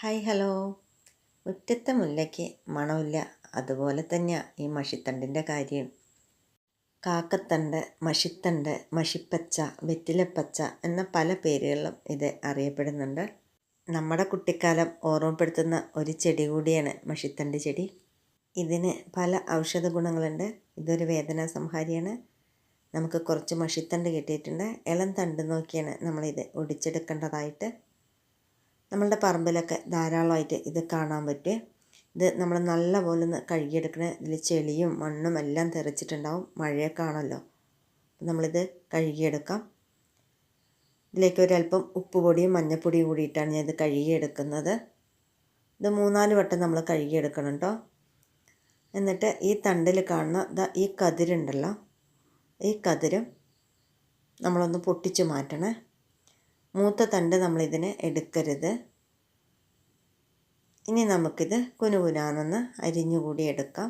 Hi hello. മുറ്റത്തെ മുല്ലയ്ക്ക് മണമില്ല. അതുപോലെ തന്നെയാണ് ഈ മഷിത്തണ്ടിന്റെ കാര്യം. കാക്കത്തണ്ട് മഷിത്തണ്ട് മഷിപ്പച്ച വെറ്റിലപ്പച്ച എന്ന പല പേരുകളിലും ഇത് അറിയപ്പെടുന്നുണ്ട്. നമ്മുടെ കുട്ടിക്കാലം ഓർമ്മപ്പെടുത്തുന്ന ഒരു ചെടി കൂടിയാണ് മഷിത്തണ്ട് ചെടി. ഇതിന് പല ഔഷധ ഗുണങ്ങളുണ്ട്. ഇതൊരു വേദന സംഹാരിയാണ്. നമുക്ക് കുറച്ച് മഷിത്തണ്ട് കിട്ടിയിട്ടുണ്ട്. ഇളം തണ്ട് നോക്കിയാണ് നമ്മളിത് ഒടിച്ചെടുക്കേണ്ടതായിട്ട്. നമ്മളുടെ പറമ്പിലൊക്കെ ധാരാളമായിട്ട് ഇത് കാണാൻ പറ്റും. ഇത് നമ്മൾ നല്ല പോലെ ഒന്ന് കഴുകിയെടുക്കണേ ഇതിൽ ചെളിയും മണ്ണും എല്ലാം തെറിച്ചിട്ടുണ്ടാവും. മഴയൊക്കെ ആണല്ലോ. നമ്മളിത് കഴുകിയെടുക്കാം. ഇതിലേക്ക് ഒരല്പം ഉപ്പുപൊടിയും മഞ്ഞപ്പൊടിയും കൂടിയിട്ടാണ് ഞാൻ ഇത് കഴുകിയെടുക്കുന്നത്. ഇത് മൂന്നാൽ വട്ടം നമ്മൾ കഴുകിയെടുക്കണം കേട്ടോ. എന്നിട്ട് ഈ തണ്ടിൽ കാണുന്ന ദാ ഈ കതിരുണ്ടല്ലോ. ഈ കതിരും നമ്മളൊന്ന് പൊട്ടിച്ച് മാറ്റണേ. മൂത്ത തണ്ട് നമ്മളിതിന് എടുക്കരുത്. ഇനി നമുക്കിത് കുനുകുനാന്നൊന്ന് അരിഞ്ഞുകൂടി എടുക്കാം.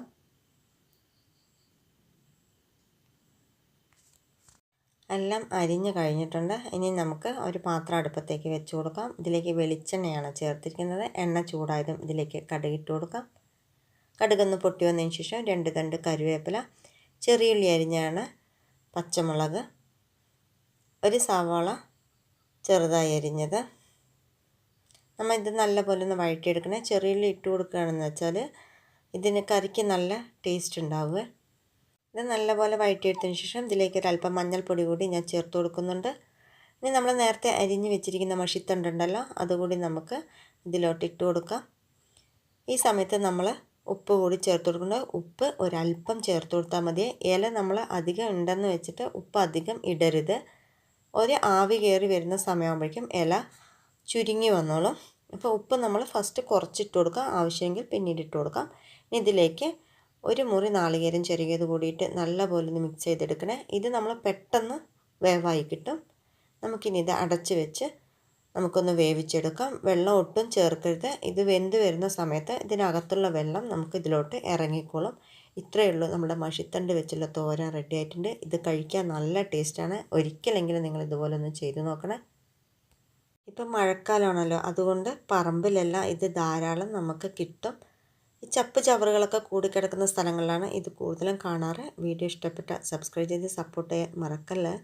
എല്ലാം അരിഞ്ഞു കഴിഞ്ഞിട്ടുണ്ട്. ഇനി നമുക്ക് ഒരു പാത്രം അടുപ്പത്തേക്ക് വെച്ച് കൊടുക്കാം. ഇതിലേക്ക് വെളിച്ചെണ്ണയാണ് ചേർത്തിരിക്കുന്നത്. എണ്ണ ചൂടായതും ഇതിലേക്ക് കടുകിട്ട് കൊടുക്കാം. കടുകൊന്ന് പൊട്ടി വന്നതിന് ശേഷം രണ്ട് തണ്ട് കരുവേപ്പില ചെറിയുള്ളി അരിഞ്ഞാണ് പച്ചമുളക് ഒരു സവാള ചെറുതായി അരിഞ്ഞത്. നമ്മൾ ഇത് നല്ലപോലെ ഒന്ന് വഴറ്റിയെടുക്കണേ. ചെറിയുള്ളി ഇട്ട് കൊടുക്കുകയാണെന്ന് വെച്ചാൽ ഇതിന് കറിക്ക് നല്ല ടേസ്റ്റ് ഉണ്ടാവുക. ഇത് നല്ലപോലെ വഴറ്റിയെടുത്തതിന് ശേഷം ഇതിലേക്ക് ഒരല്പം മഞ്ഞൾപ്പൊടി കൂടി ഞാൻ ചേർത്ത് കൊടുക്കുന്നുണ്ട്. ഇനി നമ്മൾ നേരത്തെ അരിഞ്ഞ് വെച്ചിരിക്കുന്ന മഷിത്തണ്ടുണ്ടല്ലോ അതുകൂടി നമുക്ക് ഇതിലോട്ട് ഇട്ട് കൊടുക്കാം. ഈ സമയത്ത് നമ്മൾ ഉപ്പ് കൂടി ചേർത്ത് കൊടുക്കുന്നത് ഉപ്പ് ഒരല്പം ചേർത്ത് കൊടുത്താൽ മതി. ഇല നമ്മൾ അധികം ഉണ്ടെന്ന് വെച്ചിട്ട് ഉപ്പ് അധികം ഇടരുത്. ഒരു ആവി കയറി വരുന്ന സമയമാകുമ്പോഴേക്കും ഇല ചുരുങ്ങി വന്നോളും. അപ്പോൾ ഉപ്പ് നമ്മൾ ഫസ്റ്റ് കുറച്ചിട്ട് കൊടുക്കാം. ആവശ്യമെങ്കിൽ പിന്നീട് ഇട്ട് കൊടുക്കാം. ഇനി ഇതിലേക്ക് ഒരു മുറി നാളികേരം ചെറിയത് കൂടിയിട്ട് നല്ലപോലെ ഒന്ന് മിക്സ് ചെയ്തെടുക്കണേ. ഇത് നമ്മൾ പെട്ടെന്ന് വേവായി കിട്ടും. നമുക്കിനി ഇത് അടച്ച് വെച്ച് നമുക്കൊന്ന് വേവിച്ചെടുക്കാം. വെള്ളം ഒട്ടും ചേർക്കരുത്. ഇത് വെന്ത് വരുന്ന സമയത്ത് ഇതിനകത്തുള്ള വെള്ളം നമുക്ക് ഇതിലോട്ട് ഇറങ്ങിക്കോളും. ഇത്രയേ ഉള്ളൂ നമ്മുടെ മഷിത്തണ്ട് വെച്ചുള്ള തോരൻ റെഡി ആയിട്ടുണ്ട്. ഇത് കഴിക്കാൻ നല്ല ടേസ്റ്റാണ് ഒരിക്കലെങ്കിലും നിങ്ങൾ ഇതുപോലെ ഒന്ന് ചെയ്ത് നോക്കണേ. ഇപ്പം മഴക്കാലമാണല്ലോ അതുകൊണ്ട് പറമ്പിലെല്ലാം ഇത് ധാരാളം നമുക്ക് കിട്ടും. ഈ ചപ്പ് ചവറുകളൊക്കെ കൂടിക്കിടക്കുന്ന സ്ഥലങ്ങളിലാണ് ഇത് കൂടുതലും കാണാറ്. വീഡിയോ ഇഷ്ടപ്പെട്ട സബ്സ്ക്രൈബ് ചെയ്ത് സപ്പോർട്ട് ചെയ്യാൻ മറക്കല്ലേ.